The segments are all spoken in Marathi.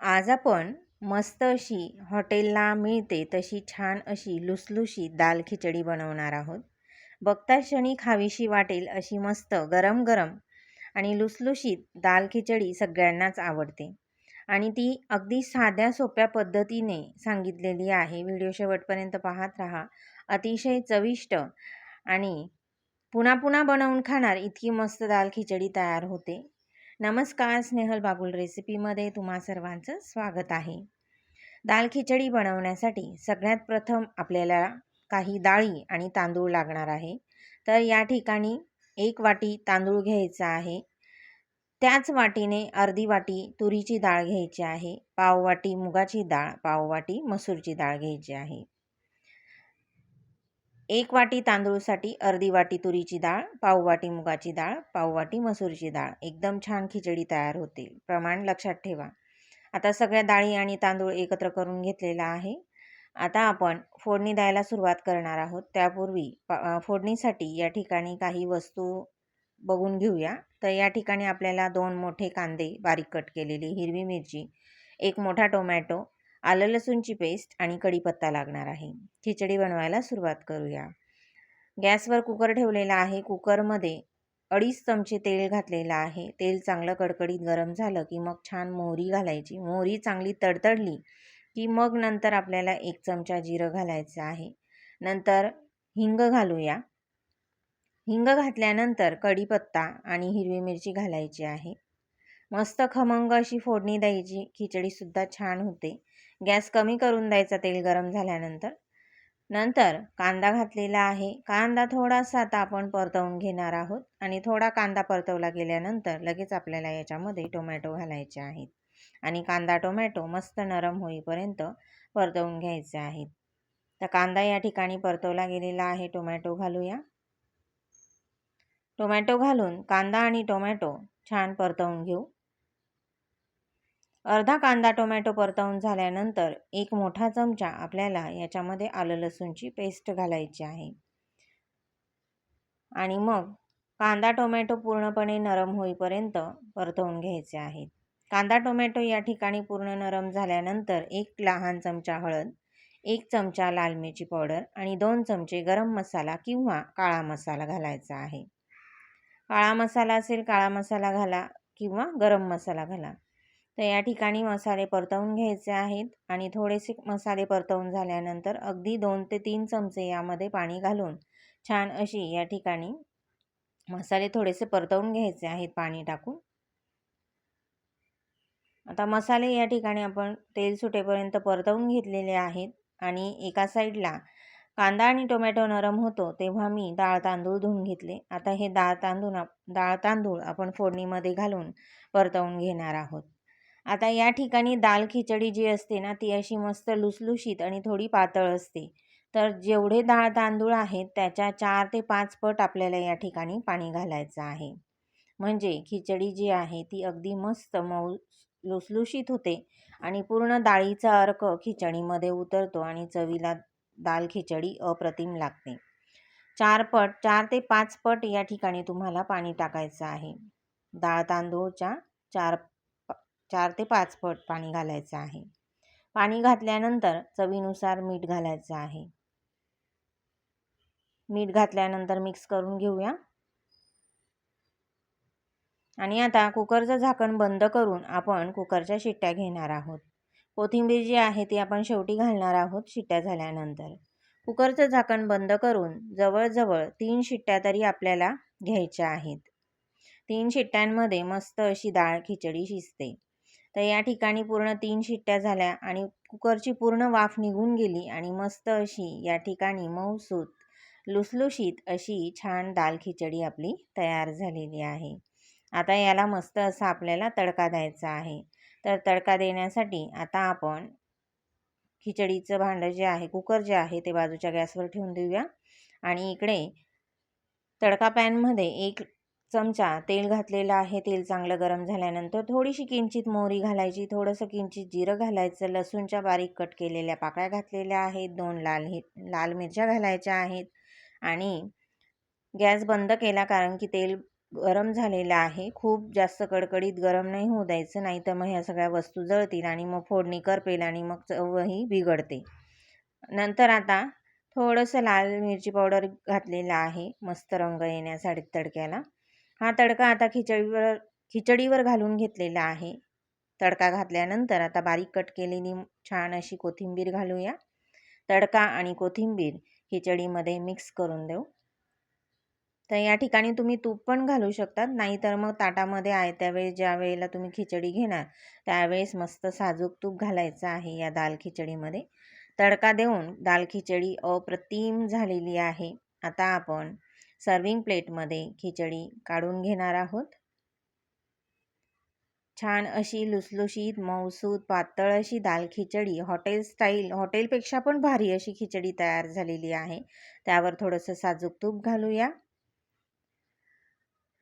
आज आपण मस्त अशी हॉटेलला मिळते तशी छान अशी लुसलुशीत दाल खिचडी बनवणार आहोत. बघता क्षणी खावीशी वाटेल अशी मस्त गरम गरम आणि लुसलुशीत दाल खिचडी सगळ्यांनाच आवडते. आणि ती अगदी साध्या सोप्या पद्धतीने सांगितलेली आहे. व्हिडिओ शेवटपर्यंत पाहत राहा. अतिशय चविष्ट आणि पुन्हा पुन्हा बनवून खाणार इतकी मस्त दाल खिचडी तयार होते. नमस्कार स्नेहल बागुल रेसिपीमध्ये तुम्हा सर्वांचं स्वागत आहे. दाल खिचडी बनवण्यासाठी सगळ्यात प्रथम आपल्याला काही डाळी आणि तांदूळ लागणार आहे. तर या ठिकाणी एक वाटी तांदूळ घ्यायचा आहे. त्याच वाटीने अर्धी वाटी तुरीची डाळ घ्यायची आहे. पाव वाटी मुगाची डाळ पाव वाटी मसूरची डाळ घ्यायची आहे. एक वाटी तांदूळसाठी अर्धी वाटी तुरीची डाळ पाव वाटी मुगाची डाळ पाव वाटी मसूरची डाळ. एकदम छान खिचडी तयार होते प्रमाण लक्षात ठेवा. आता सगळ्या डाळी आणि तांदूळ एकत्र करून घेतलेला आहे. आता आपण फोडणी द्यायला सुरुवात करणार आहोत. त्यापूर्वी फोडणीसाठी या ठिकाणी काही वस्तू बघून घेऊया. तर या ठिकाणी आपल्याला दोन मोठे कांदे बारीक कट केलेली हिरवी मिरची एक मोठा टोमॅटो आलं लसूणची पेस्ट आणि कढीपत्ता लागणार आहे. खिचडी बनवायला सुरुवात करूया. गॅसवर कुकर ठेवलेला आहे. कुकरमध्ये अडीच चमचे तेल घातलेलं आहे. तेल चांगलं कडकडीत गरम झालं की मग छान मोहरी घालायची. मोहरी चांगली तडतडली की मग नंतर आपल्याला एक चमचा जिरं घालायचं आहे. नंतर हिंग घालूया. हिंग घातल्यानंतर कढीपत्ता आणि हिरवी मिरची घालायची आहे. मस्त खमंग अशी फोडणी द्यायची. खिचडीसुद्धा छान होते. गॅस कमी करून द्यायचा तेल गरम झाल्यानंतर. नंतर कांदा घातलेला आहे. कांदा थोडासा आता आपण परतवून घेणार आहोत. आणि थोडा कांदा परतवला गेल्यानंतर लगेच आपल्याला याच्यामध्ये टोमॅटो घालायचे आहेत. आणि कांदा टोमॅटो मस्त नरम होईपर्यंत परतवून घ्यायचे आहेत. तर कांदा या ठिकाणी परतवला गेलेला आहे. टोमॅटो घालूया. टोमॅटो घालून कांदा आणि टोमॅटो छान परतवून घेऊ. अर्धा कांदा टोमॅटो परतवून झाल्यानंतर एक मोठा चमचा आपल्याला याच्यामध्ये आलं लसूणची पेस्ट घालायची आहे. आणि मग कांदा टोमॅटो पूर्णपणे नरम होईपर्यंत परतवून घ्यायचे आहेत. कांदा टोमॅटो या ठिकाणी पूर्ण नरम झाल्यानंतर एक लहान चमचा हळद एक चमचा लाल मिरची पावडर आणि दोन चमचे गरम मसाला किंवा काळा मसाला घालायचा आहे. काळा मसाला असेल काळा मसाला घाला किंवा गरम मसाला घाला. तर या ठिकाणी मसाले परतवून घ्यायचे आहेत आणि थोडेसे मसाले परतवून झाल्यानंतर अगदी दोन ते तीन चमचे यामध्ये पाणी घालून छान अशी या ठिकाणी मसाले थोडेसे परतवून घ्यायचे आहेत पाणी टाकून. आता मसाले या ठिकाणी आपण तेल सुटेपर्यंत परतवून घेतलेले आहेत आणि एका साईडला कांदा आणि टोमॅटो नरम होतो तेव्हा मी डाळ तांदूळ धुवून घेतले. आता हे डाळ तांदूळ डाळ तांदूळ आपण फोडणीमध्ये घालून परतवून घेणार आहोत. आता या ठिकाणी दाल खिचडी जी असते ना ती अशी मस्त लुसलुशीत आणि थोडी पातळ असते. तर जेवढे डाळ तांदूळ आहेत त्याच्या चार ते पाच पट आपल्याला या ठिकाणी पाणी घालायचं आहे. म्हणजे खिचडी जी आहे ती अगदी मस्त मऊ लुसलुशीत होते आणि पूर्ण डाळीचा अर्क खिचडीमध्ये उतरतो आणि चवीला दाल खिचडी अप्रतिम लागते. चार पट चार ते पाच पट या ठिकाणी तुम्हाला पाणी टाकायचं आहे. डाळ तांदूळच्या चार चार ते पाच पट पाणी घालायचं आहे. पाणी घातल्यानंतर चवीनुसार मीठ घालायचं आहे. मीठ घातल्यानंतर मिक्स करून घेऊया. आणि आता कुकरचं झाकण बंद करून आपण कुकरच्या शिट्ट्या घेणार आहोत. कोथिंबीर जी आहे ती आपण शेवटी घालणार आहोत शिट्ट्या झाल्यानंतर. कुकरचं झाकण बंद करून जवळजवळ तीन शिट्ट्या तरी आपल्याला घ्यायच्या आहेत. तीन शिट्ट्यांमध्ये मस्त अशी डाळ खिचडी शिजते. तर या ठिकाणी पूर्ण तीन शिट्ट्या झाल्या आणि कुकरची पूर्ण वाफ निघून गेली आणि मस्त अशी या ठिकाणी मऊसूत लुसलुशीत अशी छान दाल खिचडी आपली तयार झालेली आहे. आता याला मस्त असा आपल्याला तडका द्यायचा आहे. तर तडका देण्यासाठी आता आपण खिचडीचं भांडं जे आहे कुकर जे आहे ते बाजूच्या गॅसवर ठेवून देऊया. आणि इकडे तडका पॅनमध्ये एक चमचा तेल घातलेलं आहे. तेल चांगलं गरम झाल्यानंतर थोडीशी किंचित मोहरी घालायची. थोडंसं किंचित जिरं घालायचं. लसूणच्या बारीक कट केलेल्या पाकळ्या घातलेल्या आहेत. दोन लाल हे लाल मिरच्या घालायच्या आहेत. आणि गॅस बंद केला कारण की तेल गरम झालेलं आहे. खूप जास्त कडकडीत गरम नाही होऊ द्यायचं. नाही तर मग ह्या सगळ्या वस्तू जळतील आणि मग फोडणी करपेल आणि मग चवही बिघडते. नंतर आता थोडंसं लाल मिरची पावडर घातलेलं आहे. मस्त रंग येण्यासाठी तडक्याला. हा तडका आता खिचडीवर खिचडीवर घालून घेतलेला आहे. तडका घातल्यानंतर आता बारीक कट केलेली छान अशी कोथिंबीर घालूया. तडका आणि कोथिंबीर खिचडीमध्ये मिक्स करून देऊ. तर या ठिकाणी तुम्ही तूप पण घालू शकतात नाहीतर मग ताटामध्ये आहे त्यावेळेस ज्या वेळेला तुम्ही खिचडी घेणार त्यावेळेस मस्त साजूक तूप घालायचं आहे या दाल खिचडीमध्ये. तडका देऊन दाल खिचडी अप्रतिम झालेली आहे. आता आपण सर्विंग प्लेटमध्ये खिचडी काढून घेणार आहोत. छान अशी लुसलुशीत मऊसूत पातळ अशी दाल खिचडी हॉटेल स्टाईल हॉटेलपेक्षा पण भारी अशी खिचडी तयार झालेली आहे. त्यावर थोडंसं साजूक तूप घालूया.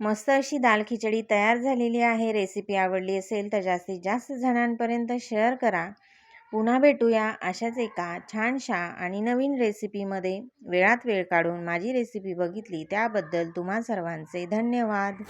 मस्त अशी दाल खिचडी तयार झालेली आहे. रेसिपी आवडली असेल तर जास्तीत जास्त जणांपर्यंत शेअर करा. पुन्हा भेटूया अशाच एका छानशा आणि नवीन रेसिपीमध्ये. वेळात वेळ काढून माझी रेसिपी बघितली त्याबद्दल तुम्हा सर्वांचे धन्यवाद.